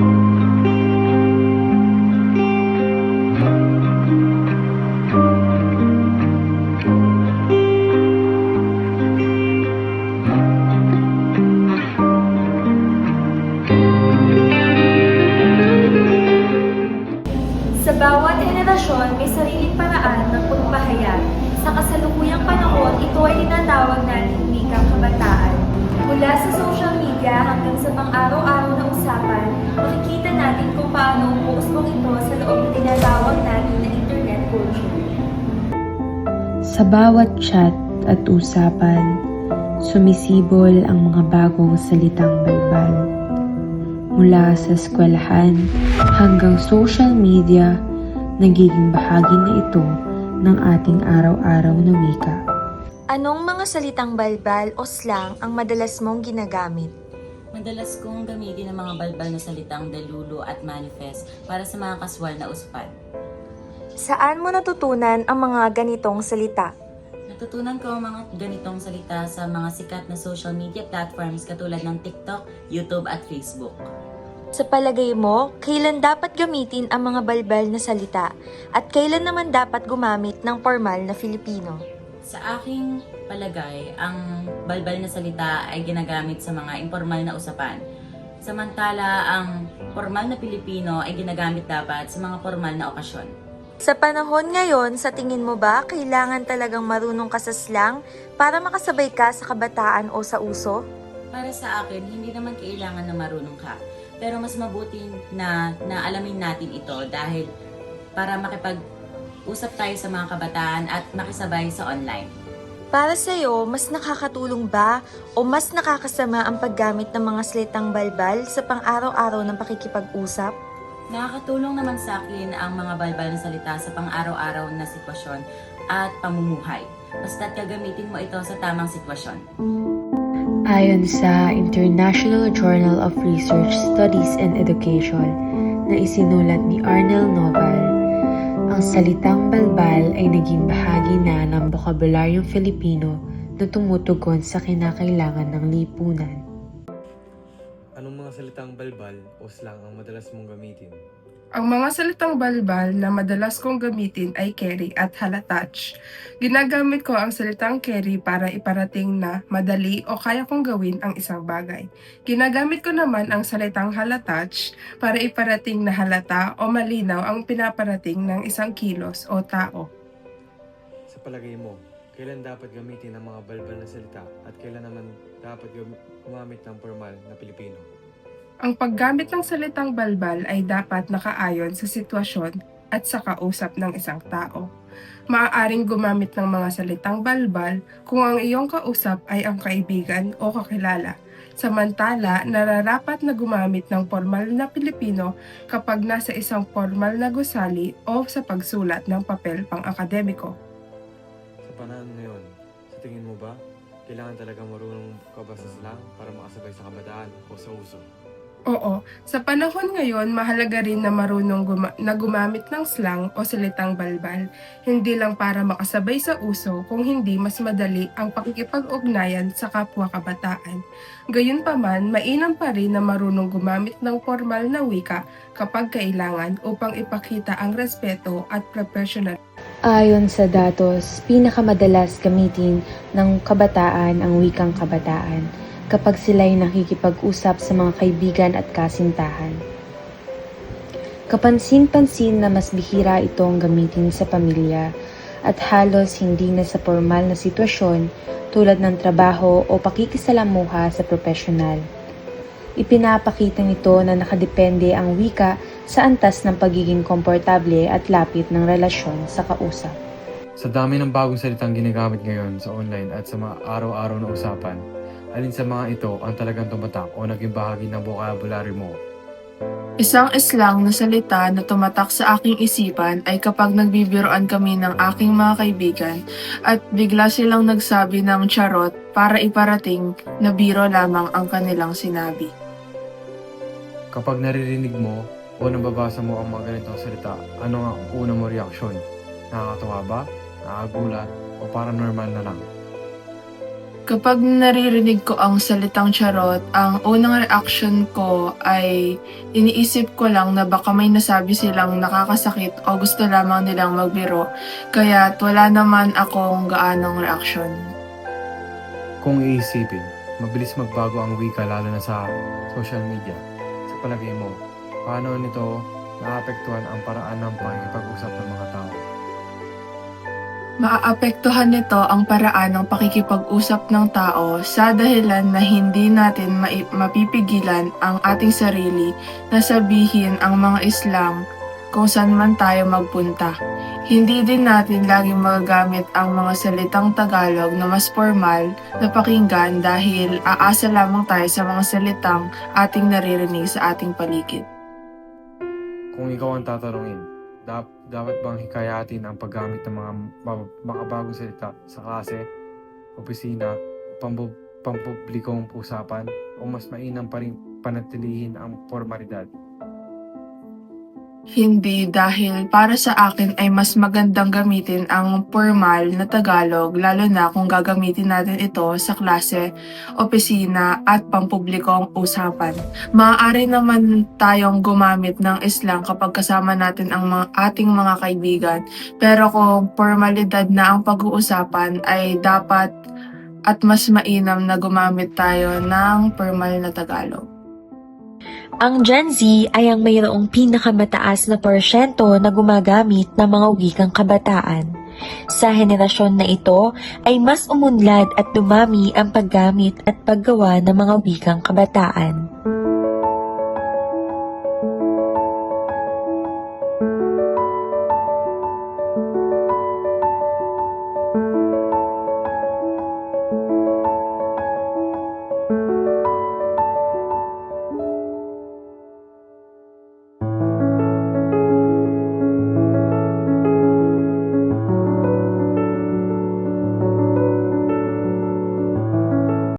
Sa bawat henerasyon, may sariling paraan ng pagpahayag. Sa kasalukuyang panahon, ito ay tinatawag natin wikang kabataan. Mula sa social media hanggang sa pang-araw-araw na usapan, makikita natin kung paano umuusbong ito sa loob ng tinatawag natin na internet culture. Sa bawat chat at usapan, sumisibol ang mga bagong salitang balbal. Mula sa eskwelahan hanggang social media, nagiging bahagi na ito ng ating araw-araw na wika. Anong mga salitang balbal o slang ang madalas mong ginagamit? Madalas kong gamitin ang mga balbal na salitang dalulo at manifest para sa mga kaswal na usapan. Saan mo natutunan ang mga ganitong salita? Natutunan ko ang mga ganitong salita sa mga sikat na social media platforms katulad ng TikTok, YouTube at Facebook. Sa palagay mo, kailan dapat gamitin ang mga balbal na salita at kailan naman dapat gumamit ng formal na Filipino? Sa aking palagay, ang balbal na salita ay ginagamit sa mga informal na usapan. Samantala, ang formal na Pilipino ay ginagamit dapat sa mga formal na okasyon. Sa panahon ngayon, sa tingin mo ba kailangan talagang marunong ka sa slang para makasabay ka sa kabataan o sa uso? Para sa akin, hindi naman kailangan na marunong ka. Pero mas mabuti na, na alamin natin ito dahil para makipag-usap tayo sa mga kabataan at makisabay sa online. Para sa'yo, mas nakakatulong ba o mas nakakasama ang paggamit ng mga salitang balbal sa pang-araw-araw ng pakikipag-usap? Nakakatulong naman sa akin ang mga balbal na salita sa pang-araw-araw na sitwasyon at pamumuhay. Basta't gagamitin mo ito sa tamang sitwasyon. Ayon sa International Journal of Research Studies and Education na isinulat ni Arnel Noval, ang salitang balbal ay naging bahagi na ng bokabularyong Filipino na tumutugon sa kinakailangan ng lipunan. Anong mga salitang balbal o slang ang madalas mong gamitin? Ang mga salitang balbal na madalas kong gamitin ay carry at halatouch. Ginagamit ko ang salitang carry para iparating na madali o kaya kong gawin ang isang bagay. Ginagamit ko naman ang salitang halatouch para iparating na halata o malinaw ang pinaparating ng isang kilos o tao. Sa palagay mo, kailan dapat gamitin ang mga balbal na salita at kailan naman dapat gumamit ng formal na Pilipino? Ang paggamit ng salitang balbal ay dapat nakaayon sa sitwasyon at sa kausap ng isang tao. Maaaring gumamit ng mga salitang balbal kung ang iyong kausap ay ang kaibigan o kakilala. Samantala, nararapat na gumamit ng formal na Pilipino kapag nasa isang formal na gusali o sa pagsulat ng papel pang-akademiko. Sa panahon ngayon, sa tingin mo ba, kailangan talaga marunong ka ba sa para makasabay sa kabataan o sa uso? Oo, sa panahon ngayon, mahalaga rin na marunong guma- na gumamit ng slang o salitang balbal. Hindi lang para makasabay sa uso, kung hindi mas madali ang pakikipag-ugnayan sa kapwa kabataan. Gayunpaman, mainam pa rin na marunong gumamit ng formal na wika kapag kailangan upang ipakita ang respeto at professional Ayon sa datos, pinakamadalas gamitin ng kabataan ang wikang kabataan kapag sila'y nakikipag-usap sa mga kaibigan at kasintahan. Kapansin-pansin na mas bihira itong gamitin sa pamilya at halos hindi na sa formal na sitwasyon tulad ng trabaho o pakikisalamuha sa profesional. Ipinapakita nito na nakadepende ang wika sa antas ng pagiging komportable at lapit ng relasyon sa kausap. Sa dami ng bagong salitang ginagamit ngayon sa online at sa mga araw-araw na usapan, alin sa mga ito ang talagang tumatak o naging bahagi ng vocabulary mo? Isang slang na salita na tumatak sa aking isipan ay kapag nagbibiroan kami ng aking mga kaibigan at bigla silang nagsabi ng charot para iparating na biro lamang ang kanilang sinabi. Kapag naririnig mo o nababasa mo ang mga ganitong salita, ano ang una mo reaksyon? Nakakatawa ba? Nakakagulat? O para normal na lang? Kapag naririnig ko ang salitang charot, ang unang reaction ko ay iniisip ko lang na baka may nasabi silang nakakasakit o gusto lamang nilang magbiro, kaya wala naman akong gaanong reaksyon. Kung iisipin, mabilis magbago ang wika lalo na sa social media. Sa palagay mo, paano nito naapektuhan ang paraan ng pakikipag-usap ng mga tao? Maaapektuhan nito ang paraan ng pakikipag-usap ng tao sa dahilan na hindi natin mai- mapipigilan ang ating sarili na sabihin ang mga Islam kung saan man tayo magpunta. Hindi din natin laging magagamit ang mga salitang Tagalog na mas formal na pakinggan dahil aasa lamang tayo sa mga salitang ating naririnig sa ating paligid. Kung ikaw ang tatanungin, dap- dapat bang hikayatin ang paggamit ng mga ma- makabagong salita sa klase, opisina, pambu- pampublikong usapan, o mas mainam pa rin panatilihin ang formalidad? Hindi dahil para sa akin ay mas magandang gamitin ang formal na Tagalog lalo na kung gagamitin natin ito sa klase, opisina at pampublikong usapan. Maaari naman tayong gumamit ng Islang kapag kasama natin ang mga, ating mga kaibigan pero kung formalidad na ang pag-uusapan ay dapat at mas mainam na gumamit tayo ng formal na Tagalog. Ang Gen Z ay ang mayroong pinakamataas na porsyento na gumagamit ng mga wikang kabataan. Sa henerasyon na ito ay mas umunlad at dumami ang paggamit at paggawa ng mga wikang kabataan.